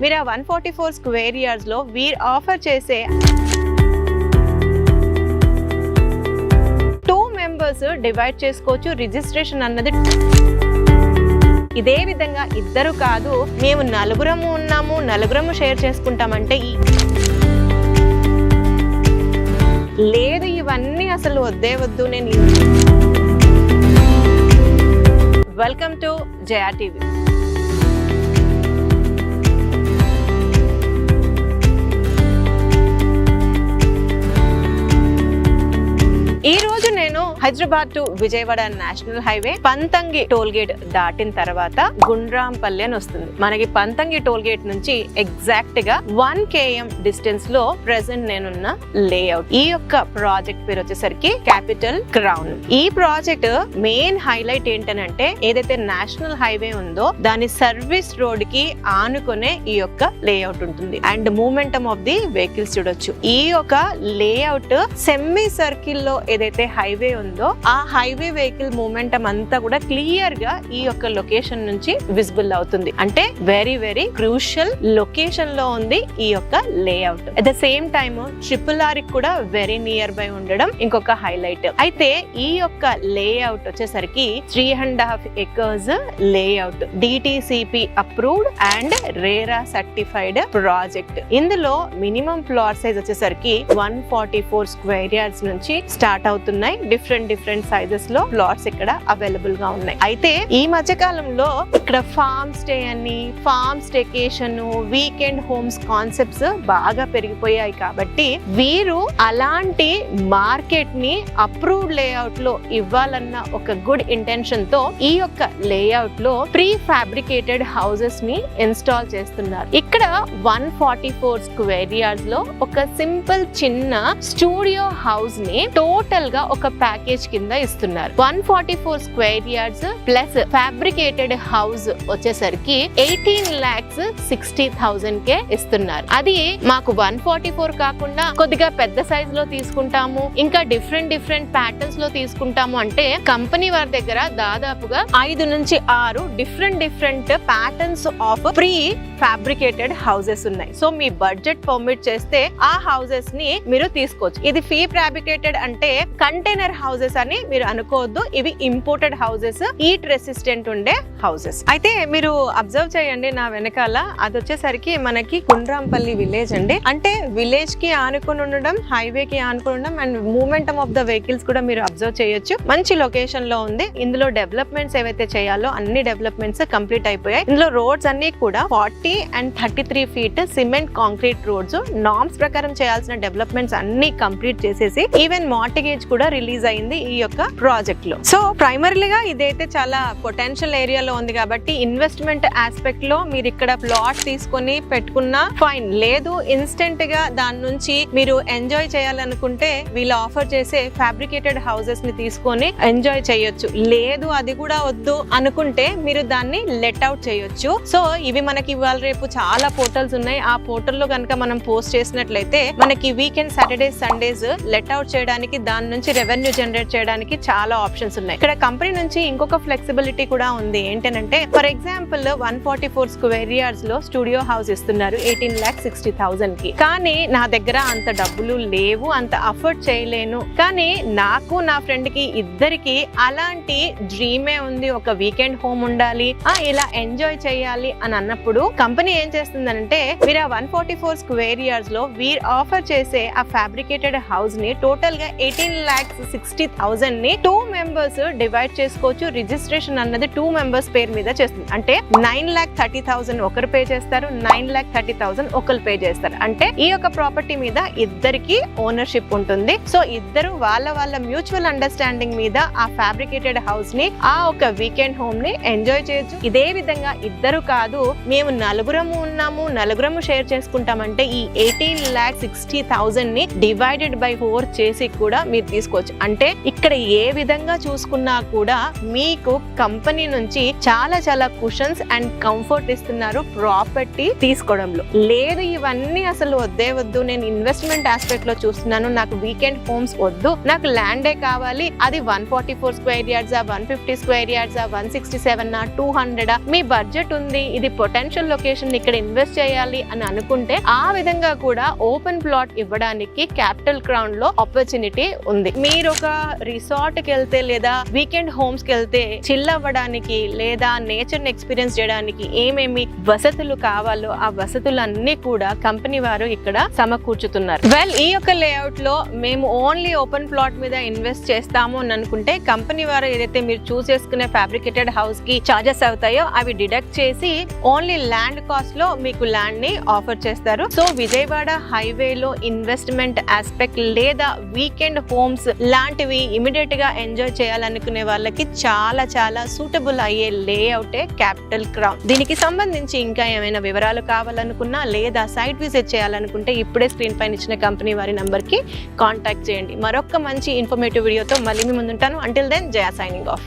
మీరు ఆ one forty four square ఇయర్స్లో వీరు ఆఫర్ చేసే టూ మెంబర్స్ డివైడ్ చేసుకోవచ్చు రిజిస్ట్రేషన్ అన్నది. ఇదే విధంగా ఇద్దరు కాదు మేము నలుగురము ఉన్నాము నలుగురము షేర్ చేసుకుంటామంటే ఈ లేదు ఇవన్నీ అసలు వద్దే వద్దు నేను welcome to Jaya TV Hyderabad to Vijayawada national highway Pantangi toll gate దాటిన తర్వాత గుండ్రాంపల్లి అని వస్తుంది. మనకి పంతంగి టోల్ గేట్ నుంచి ఎగ్జాక్ట్గా వన్ కేఎం డిస్టెన్స్లో ప్రెసెంట్ నేనున్న లేఅవుట్ ఈ యొక్క ప్రాజెక్ట్ పేరు వచ్చేసరికి క్యాపిటల్ క్రౌన్ ఈ ప్రాజెక్ట్ మెయిన్ హైలైట్ ఏంటనంటే ఏదైతే నేషనల్ హైవే ఉందో దాని సర్వీస్ రోడ్కి ఆనుకునే ఈ యొక్క లేఅవుట్ ఉంటుంది. And momentum of the vehicles చూడొచ్చు. ఈ యొక్క లేఅవుట్ సెమీ సర్కిల్లో ఏదైతే హైవే ఉందో ఆ హైవే వెహికల్ మూమెంటం అంతా కూడా క్లియర్గా ఈ యొక్క లొకేషన్ నుంచి విజిబుల్ అవుతుంది. అంటే వెరీ వెరీ క్రూషియల్ లొకేషన్లో ఉంది ఈ యొక్క layout at the same time triple R కూడా వెరీ నియర్ బై ఉండడం ఇంకొక హైలైట్ అయితే ఈ యొక్క లేఅవుట్ వచ్చేసరికి three and half acres layout DTCP approved and RERA certified project ఇందులో మినిమం ఫ్లోర్ సైజ్ వచ్చేసరికి one forty four square yards నుంచి స్టార్ట్ అవుతున్నాయి. డిఫరెంట్ డిఫరెంట్ సైజెస్లో ప్లాట్స్ ఇక్కడ అవైలబుల్గా ఉన్నాయి. అయితే ఈ మధ్య కాలంలో ఇక్కడ ఫార్మ్ స్టే అని farm staycation weekend homes concepts బాగా పెరిగిపోయాయి కాబట్టి వీరు అలాంటి మార్కెట్ని అప్రూవ్డ్ లేఅవుట్లో ఇవ్వాలన్న ఒక గుడ్ ఇంటెన్షన్తో ఈ యొక్క లేఅవుట్లో ప్రీ ఫ్యాబ్రికేటెడ్ హౌసెస్ని ఇన్స్టాల్ చేస్తున్నారు. ఇక్కడ వన్ ఫార్టీ ఫోర్ స్క్వేర్ యార్డ్స్లో ఒక సింపుల్ చిన్న స్టూడియో హౌస్ని టోటల్గా ఒక ప్యాకేజ్ కింద ఇస్తున్నారు. One forty four square yards plus fabricated house వచ్చేసరికి ఎయిటీన్ లాక్స్ సిక్స్టీ థౌసండ్ కే ఇస్తున్నారు. అది మాకు వన్ ఫార్టీ ఫోర్ కాకుండా కొద్దిగా పెద్ద సైజ్లో తీసుకుంటాము ఇంకా డిఫరెంట్ డిఫరెంట్ ప్యాటర్న్స్లో తీసుకుంటాము అంటే కంపెనీ వారి దగ్గర దాదాపుగా ఐదు నుంచి ఆరు different different patterns of pre fabricated houses ఉన్నాయి. సో మీ బడ్జెట్ పర్మిట్ చేస్తే ఆ హౌసెస్ని మీరు తీసుకోవచ్చు. ఇది ఫీ ఫ్యాబ్రికేటెడ్ అంటే కంటైనర్ హౌసెస్ అని మీరు అనుకోవద్దు. ఇవి ఇంపోర్టెడ్ హౌసెస్ ఈట్ రెసిస్టెంట్ ఉండే హౌసెస్ అయితే మీరు అబ్జర్వ్ చేయండి నా వెనకాల. అది వచ్చేసరికి మనకి కుండ్రాంపల్లి విలేజ్ అండి. అంటే విలేజ్కి ఆనుకుని ఉండడం హైవే కి ఆనుకుని ఉండడం and momentum of the vehicles కూడా మీరు అబ్జర్వ్ చేయొచ్చు. మంచి లొకేషన్లో ఉంది. ఇందులో డెవలప్మెంట్స్ ఏవైతే చేయాలో అన్ని డెవలప్మెంట్స్ కంప్లీట్ అయిపోయాయి. ఇందులో రోడ్స్ అన్ని కూడా forty and thirty three feet cement concrete roads. Norms ప్రకారం చేయాల్సిన డెవలప్మెంట్స్ అన్ని కంప్లీట్ చేసేసి ఈవెన్ మార్టిగేజ్ కూడా రిలీజ్ అయింది ఈ యొక్క ప్రాజెక్ట్లో. సో ప్రైమరీగా ఇదైతే చాలా పొటెన్షియల్ ఏరియాలో ఉంది కాబట్టి ఇన్వెస్ట్మెంట్ ఆస్పెక్ట్లో మీరు ఇక్కడ ప్లాట్ తీసుకొని పెట్టుకున్నా ఫైన్ లేదు ఇన్స్టెంట్గా దాని నుంచి మీరు ఎంజాయ్ చేయాలనుకుంటే వీళ్ళు ఆఫర్ చేసే ఫ్యాబ్రికేటెడ్ హౌసెస్ని తీసుకొని ఎంజాయ్ చేయొచ్చు. లేదు అది కూడా వద్దు అనుకుంటే మీరు దాన్ని లెట్ అవుట్ చేయొచ్చు. సో ఇవి మనకి ఇవాళ రేపు చాలా పోర్టల్స్ ఉన్నాయి. ఆ పోర్టల్లో కనుక మనం పోస్ట్ చేసినట్లయితే మనకి weekend Saturdays Sundays let out చేయడానికి దాని నుంచి రెవెన్యూ జనరేట్ చేయడానికి చాలా ఆప్షన్స్ ఉన్నాయి. ఇక్కడ కంపెనీ నుంచి ఇంకొక ఫ్లెక్సిబిలిటీ కూడా ఉంది. ఏంటంటే for example one forty four స్క్వేరియర్స్లో studio house ఇస్తున్నారు ఎయిటీన్ ల్యాక్ సిక్స్టీ థౌసండ్కి. కానీ నా దగ్గర అంత డబ్బులు లేవు అంత అఫోర్డ్ చేయలేను. కానీ నాకు నా ఫ్రెండ్కి ఇద్దరికి అలాంటి డ్రీమే ఉంది. ఒక వీకెండ్ హోమ్ ఉండాలి. ఇలా ఎంజాయ్ చేయాలి అని అన్నప్పుడు కంపెనీ ఏం వస్తుందంటే మీరు ఆ వన్ ఫార్టీ ఫోర్ స్క్వేర్ ఇయర్స్లో వీరు ఆఫర్ చేసే ఆ ఫ్యాబ్రికేటెడ్ హౌస్ని టోటల్గా ఎయిటీన్ లాక్స్ సిక్స్టీ థౌసండ్ని టూ మెంబర్స్ డివైడ్ చేసుకోవచ్చు. రిజిస్ట్రేషన్ అన్నది టూ మెంబర్స్ పేరు మీద చేస్తుంది. అంటే నైన్ లాక్ థర్టీ థౌసండ్ ఒకరు పే చేస్తారు నైన్ లాక్ థర్టీ థౌసండ్ ఒకరు పే చేస్తారు. అంటే ఈ యొక్క ప్రాపర్టీ మీద ఇద్దరికి ఓనర్షిప్ ఉంటుంది. సో ఇద్దరు వాళ్ళ వాళ్ళ మ్యూచువల్ అండర్స్టాండింగ్ మీద ఆ ఫ్యాబ్రికేటెడ్ హౌస్ని ఆ ఒక వీకెండ్ హోమ్ని ఎంజాయ్ చేయొచ్చు. ఇదే విధంగా ఇద్దరు కాదు మేము నలుగురము ఉన్నాము నలుగురము షేర్ చేసుకుంటామంటే ఈ ఎయిటీన్ ల్యాక్ సిక్స్టీ థౌసండ్ని డివైడెడ్ బై ఫోర్ చేసి కూడా మీరు తీసుకోవచ్చు. అంటే ఇక్కడ ఏ విధంగా చూసుకున్నా కూడా మీకు కంపెనీ నుంచి చాలా చాలా కుషన్స్ అండ్ కంఫర్ట్ ఇస్తున్నారు ప్రాపర్టీ తీసుకోవడంలో. లేదు ఇవన్నీ అసలు వద్దే వద్దు. నేను ఇన్వెస్ట్మెంట్ ఆస్పెక్ట్లో చూస్తున్నాను. నాకు వీకెండ్ హోమ్స్ వద్దు. నాకు ల్యాండే కావాలి. అది one forty four square yards one fifty square yards one sixty seven two hundred మీ బడ్జెట్ ఉంది. ఇది పొటెన్షియల్ లొకేషన్ ఇక్కడ ఇన్వెస్ట్ చేయాలి అని అనుకుంటే ఆ విధంగా కూడా ఓపెన్ ప్లాట్ ఇవ్వడానికి క్యాపిటల్ క్రౌన్లో ఆపర్చునిటీ ఉంది. మీరు ఒక రిసార్ట్కి వెళ్తే లేదా వీకెండ్ హోమ్స్కి వెళ్తే చిల్ అవ్వడానికి లేదా నేచర్ని ఎక్స్పీరియన్స్ చేయడానికి ఏమేమి వసతులు కావాలో ఆ వసతులన్నీ కూడా కంపెనీ వారు ఇక్కడ సమకూర్చుతున్నారు. వెల్ ఈ యొక్క లేఅవుట్లో మేము ఓన్లీ ఓపెన్ ప్లాట్ మీద ఇన్వెస్ట్ చేస్తాము అని అనుకుంటే కంపెనీ వారు ఏదైతే మీరు చూస్ చేసుకునే ఫ్యాబ్రికేటెడ్ హౌస్కి చార్జెస్ అవుతాయో అవి డిడక్ట్ చేసి ఓన్లీ ల్యాండ్ కాస్ట్లో మీకు ల్యాండ్ని ఆఫర్ చేస్తారు. సో విజయవాడ హైవే లో ఇన్వెస్ట్మెంట్ ఆస్పెక్ట్ లేదా వీకెండ్ హోమ్స్ లాంటివి ఇమిడియట్గా ఎంజాయ్ చేయాలనుకునే వాళ్ళకి చాలా చాలా సూటబుల్ అయ్యే లేఅవుటే క్యాపిటల్ క్రౌన్ దీనికి సంబంధించి ఇంకా ఏమైనా వివరాలు కావాలనుకున్నా లేదా సైట్ విజిట్ చేయాలనుకుంటే ఇప్పుడే స్క్రీన్ పైన ఇచ్చిన కంపెనీ వారి నంబర్కి కాంటాక్ట్ చేయండి. మరొక మంచి ఇన్ఫర్మేటివ్ వీడియోతో మళ్ళీ మీ ముందుంటాను. Until then Jaya signing off